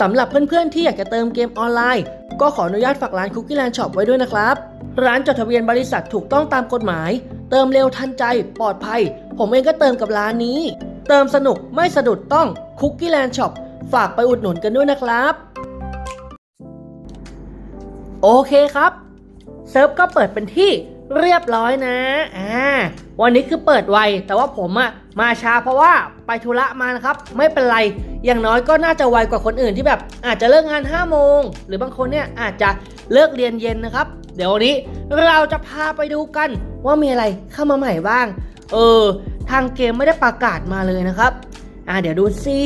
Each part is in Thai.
สำหรับเพื่อนๆที่อยากจะเติมเกมออนไลน์ ก็ขออนุญาตฝากร้าน Cookie Land Shop ไว้ด้วยนะครับ ร้านจดทะเบียนบริษัทถูกต้องตามกฎหมาย เติมเร็วทันใจ ปลอดภัย ผมเองก็เติมกับร้านนี้ เติมสนุกไม่สะดุดต้อง Cookie Land Shop ฝากไปอุดหนุนกันด้วยนะครับ โอเคครับเซิร์ฟก็เปิดเป็นที่เรียบร้อยนะอ่าวันนี้คือเปิดไวแต่ว่าผมอะ มาช้าเพราะว่าไปธุระมานะครับ ไม่เป็นไรอย่างน้อยก็น่าจะไวกว่าคนอื่นที่แบบ อาจจะเลิกงาน5โมงหรือบางคนเนี่ยอาจจะเลิกเรียนเย็นนะครับ เดี๋ยววันนี้เราจะพาไปดูกันว่ามีอะไรเข้ามาใหม่บ้าง เออ ทางเกมไม่ได้ประกาศมาเลยนะครับ อ่าเดี๋ยวดูซิ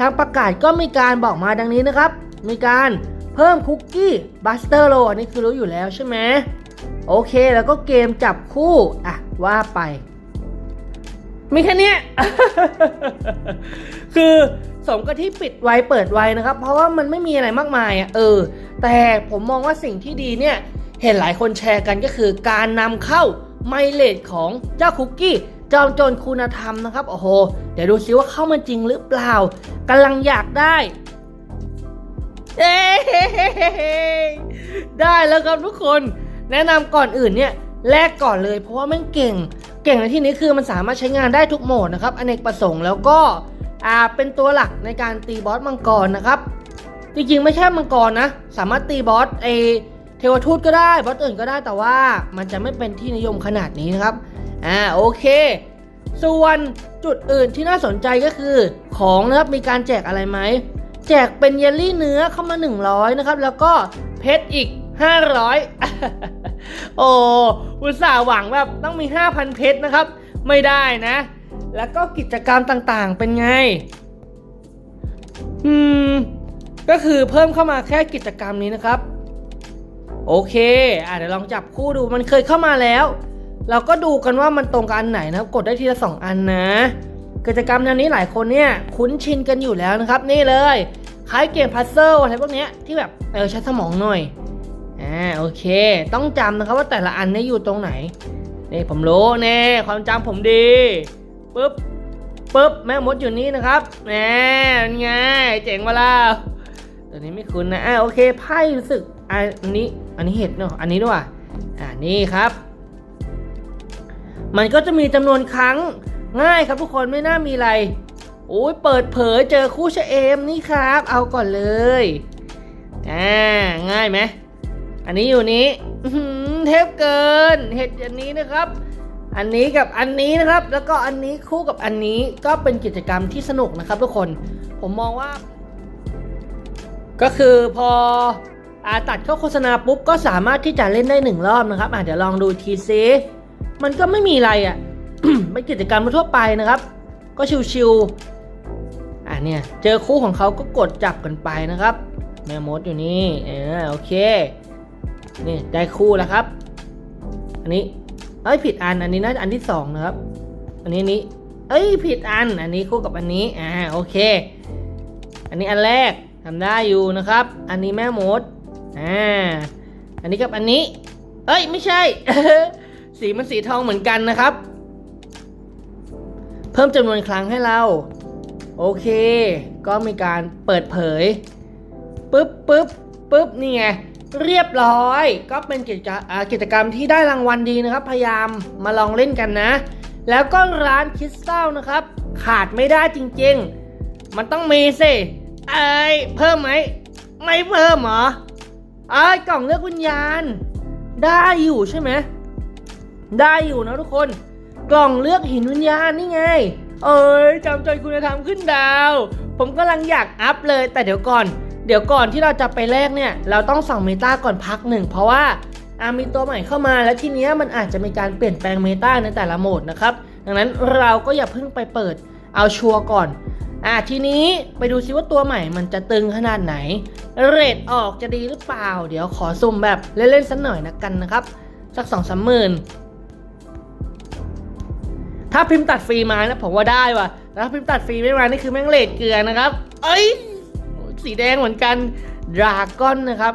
ทางประกาศก็มีการบอกมาดังนี้นะครับ มีการเพิ่มคุกกี้บัสเตอร์โลอันนี้คือรู้อยู่แล้วใช่ไหมโอเค แล้วก็เกมจับคู่อะว่าไป มีแค่นี้ คือสมกับที่ปิดไวเปิดไวนะครับ เพราะว่ามันไม่มีอะไรมากมายอะเออ แต่ผมมองว่าสิ่งที่ดีเนี่ย เห็นหลายคนแชร์กันก็คือการนำเข้าไมเลดของเจ้าคุกกี้จอมโจรคุณธรรมนะครับ โอ้โห เดี๋ยวดูซิว่าเข้ามาจริงหรือเปล่ากำลังอยากได้เอ้ได้แล้วครับทุกคน แนะนำก่อนอื่นเนี่ยแลกก่อนเลยเพราะว่าแม่งเก่ง เก่งในที่นี้คือมันสามารถใช้งานได้ทุกโหมดนะครับอเนกประสงค์แล้วก็อ่าเป็นตัวหลักในการตีบอสมังกรนะครับ จริงๆไม่ใช่มังกรนะ สามารถตีบอสไอเทวทูตก็ได้บอสอื่นก็ได้แต่ว่ามันจะไม่เป็นที่นิยมขนาดนี้นะครับอ่าโอเค ส่วนจุดอื่นที่น่าสนใจก็คือของนะครับมีการแจกอะไรไหมแจกเป็นเยลลี่เนื้อเข้ามา 100 นะครับ แล้วก็เพชรอีก 500 โอ้อุตส่าห์หวังแบบต้องมี 5,000 เพชรนะครับ ไม่ได้นะ แล้วก็กิจกรรมต่างๆเป็นไง อืม ก็คือเพิ่มเข้ามาแค่กิจกรรมนี้นะครับ โอเคอะเดี๋ยวลองจับคู่ดูมันเคยเข้ามาแล้ว เราก็ดูกันว่ามันตรงกับอันไหนนะครับ กดได้ทีละสองอันนะ กิจกรรมแนวนี้หลายคนเนี่ยคุ้นชินกันอยู่แล้วนะครับ นี่เลยคล้ายเกมพัซเซิลอะไรพวกเนี้ยที่แบบเออใช้สมองหน่อย อ่าโอเค ต้องจำนะครับว่าแต่ละอันเนี่ยอยู่ตรงไหนนี่ผมรู้แน่ความจำผมดีปึ๊บปึ๊บแม่มดอยู่นี่นะครับแหมเป็นไงเจ๋งมาแล้วตัวนี้ไม่คุ้นนะอ่าโอเคไพ่รู้สึกอันนี้อันนี้เห็ดเนาะอันนี้ด้วยอ่านี่ครับ มันก็จะมีจำนวนครั้งง่ายครับทุกคนไม่น่ามีอะไรโอ้ยเปิดเผยเจอคู่ชะเอมนี่ครับ เอาก่อนเลยอ่าง่ายไหม อันนี้อยู่นี้เทพเกิน เห็ดอันนี้นะครับ อันนี้กับอันนี้นะครับ แล้วก็อันนี้คู่กับอันนี้ก็เป็นกิจกรรมที่สนุกนะครับทุกคน ผมมองว่า ก็คือพออาตัดเข้าโฆษณาปุ๊บก็สามารถที่จะเล่นได้หนึ่งรอบนะครับอะเดี๋ยวลองดูทีซิมันก็ไม่มีอะไรอะเป็นกิจกรรมทั่วไปนะครับ ก็ชิวๆอะเนี่ย เจอคู่ของเขาก็กดจับกันไปนะครับ แม่มดอยู่นี่เออโอเค นี่ได้คู่แล้วครับ อันนี้เอ้ยผิดอันอันนี้น่าจะอันที่สองนะครับ อันนี้นี้ เอ้ยผิดอัน อันนี้คู่กับอันนี้อ่าโอเค อันนี้อันแรกทำได้อยู่นะครับ อันนี้แม่มดอ่าอันนี้กับอันนี้ เอ้ยไม่ใช่ สีมันสีทองเหมือนกันนะครับ เพิ่มจำนวนครั้งให้เรา โอเค ก็มีการเปิดเผยปึ๊บปึ๊บปึ๊บนี่ไง เรียบร้อย ก็เป็นกิจกรรมอ่ากิจกรรมที่ได้รางวัลดีนะครับ พยายามมาลองเล่นกันนะ แล้วก็ร้านคริสตัลนะครับ ขาดไม่ได้จริงๆ มันต้องมีสิไอ้ยเพิ่มไหม ไม่เพิ่มเหรอไอ้ยกล่องเลือกวิญญาณ ได้อยู่ใช่ไหมได้อยู่นะทุกคน กล่องเลือกหินวิญญาณนี่ไง เอ้ยจำใจคุณธรรมขึ้นดาว ผมกำลังอยากอัพเลยแต่เดี๋ยวก่อน เดี๋ยวก่อนที่เราจะไปแลกเนี่ย เราต้องส่องเมตาก่อนพักหนึ่งเพราะว่าอามีตัวใหม่เข้ามาแล้วทีเนี้ยมันอาจจะมีการเปลี่ยนแปลงเมตาในแต่ละโหมดนะครับ ดังนั้นเราก็อย่าเพิ่งไปเปิดเอาชัวร์ก่อน อะทีนี้ไปดูซิว่าตัวใหม่มันจะตึงขนาดไหน เรทออกจะดีหรือเปล่า เดี๋ยวขอซุ่มแบบเล่นๆสักหน่อยนะกันนะครับ สักสองสามหมื่นถ้าพิมพ์ตัดฟรีมานะผมว่าได้ว่ะแต่ถ้าพิมพ์ตัดฟรีไม่มานี่คือแม่งเลดเกลือนะครับ เอ้ย สีแดงเหมือนกันดราก้อนนะครับ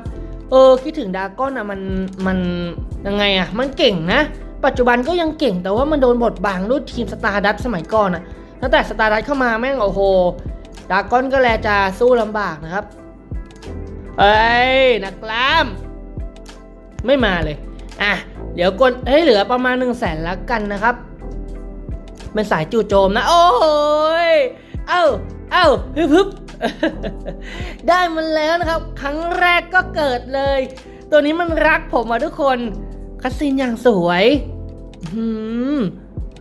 เออคิดถึงดราก้อนอะมันมันยังไงอะมันเก่งนะ ปัจจุบันก็ยังเก่งแต่ว่ามันโดนบทบังด้วยทีมสตาร์ดัตสมัยก่อนอะตั้งแต่สตาร์ดัตเข้ามาแม่งโอ้โหดาก้อนก็แลจะสู้ลำบากนะครับเอ้ยนักกล้าม ไม่มาเลย อะ เดี๋ยวกดให้เหลือประมาณ1นึ่งแสนล้วกันนะครับ เป็นสายจู่โจมนะ โอ้ย เอ้า เอ้าฮึบฮึบ ได้มันแล้วนะครับ ครั้งแรกก็เกิดเลย ตัวนี้มันรักผมอะทุกคนคัสซินอย่างสวยหืม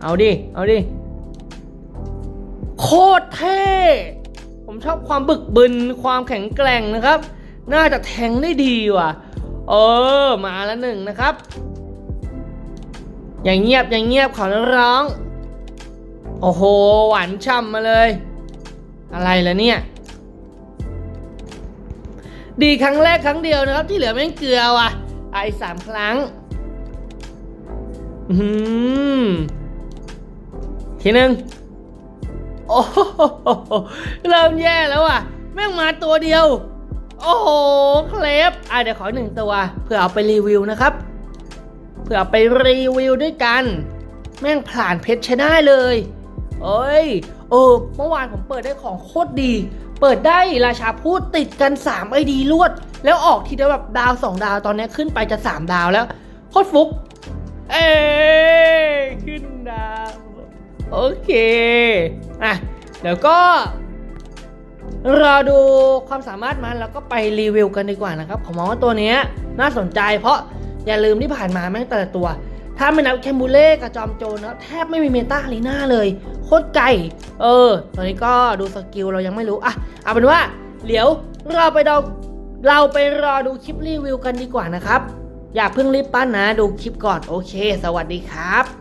เอาดิ เอาดิ โคตรเท่ ผมชอบความบึกบึน ความแข็งแกร่งนะครับ น่าจะแทงได้ดีว่ะ เออ มาแล้วหนึ่งนะครับ อย่างเงียบอย่างเงียบขอร้อง โอ้โห หวานช่ำมาเลย อะไรล่ะเนี่ย ดีครั้งแรกครั้งเดียวนะครับ ที่เหลือแม่งเกลือว่ะไอสามครั้งอืมทีหนึ่งโอ้โหเริ่มแย่แล้วอะ แม่งมาตัวเดียว โอ้โหเคลปอะเดี๋ยวขอหนึ่งตัวเพื่อเอาไปรีวิวนะครับเพื่อเอาไปรีวิวด้วยกัน แม่งผ่านเพชรใช้ได้เลย เอ้ยเออเมื่อวานผมเปิดได้ของโคตรดี เปิดได้ราชาพูดติดกัน3ไอดีรวด แล้วออกทีเดียวแบบดาว 2 ดาวตอนนี้ขึ้นไปจะ 3 ดาวแล้ว โคตรฟุก เอ้ยขึ้นดาว โอเค อะเดี๋ยวก็รอดูความสามารถมันแล้วก็ไปรีวิวกันดีกว่านะครับ ผมมองว่าตัวนี้น่าสนใจ เพราะอย่าลืมที่ผ่านมาแม่งแต่ละตัว ถ้าไม่นับแคมบูเล่กับจอมโจรนะแทบไม่มีเมตาลีน่าเลย คตรไกล เออ ตอนนี้ก็ดูสกิลเรายังไม่รู้ อะ เอาเป็นว่า เดี๋ยวเราไปดอเราไปรอดูคลิปรีวิวกันดีกว่านะครับ อย่าเพิ่งรีบปั้นนะ ดูคลิปก่อน โอเค สวัสดีครับ